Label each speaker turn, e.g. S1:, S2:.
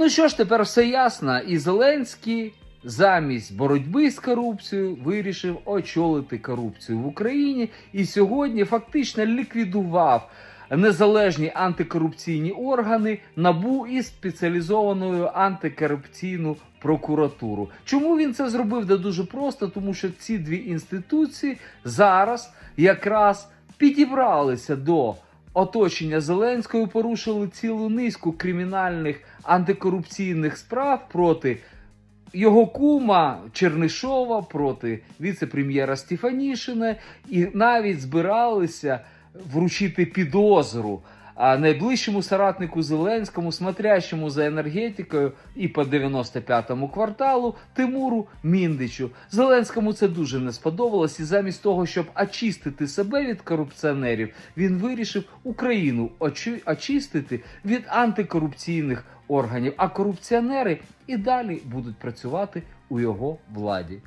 S1: Ну що ж, тепер все ясно. І Зеленський замість боротьби з корупцією вирішив очолити корупцію в Україні і сьогодні фактично ліквідував незалежні антикорупційні органи НАБУ і спеціалізованою антикорупційну прокуратуру. Чому він це зробив? Да дуже просто, тому що ці дві інституції зараз якраз підібралися до оточення Зеленського порушили цілу низку кримінальних антикорупційних справ проти його кума Чернишова, проти віце-прем'єра Стефанішина, і навіть збиралися вручити підозру найближчому соратнику Зеленському, смотрящому за енергетикою і по 95-му кварталу Тимуру Міндичу. Зеленському це дуже не сподобалось, і замість того, щоб очистити себе від корупціонерів, він вирішив Україну очи- очистити від антикорупційних органів. А корупціонери і далі будуть працювати у його владі.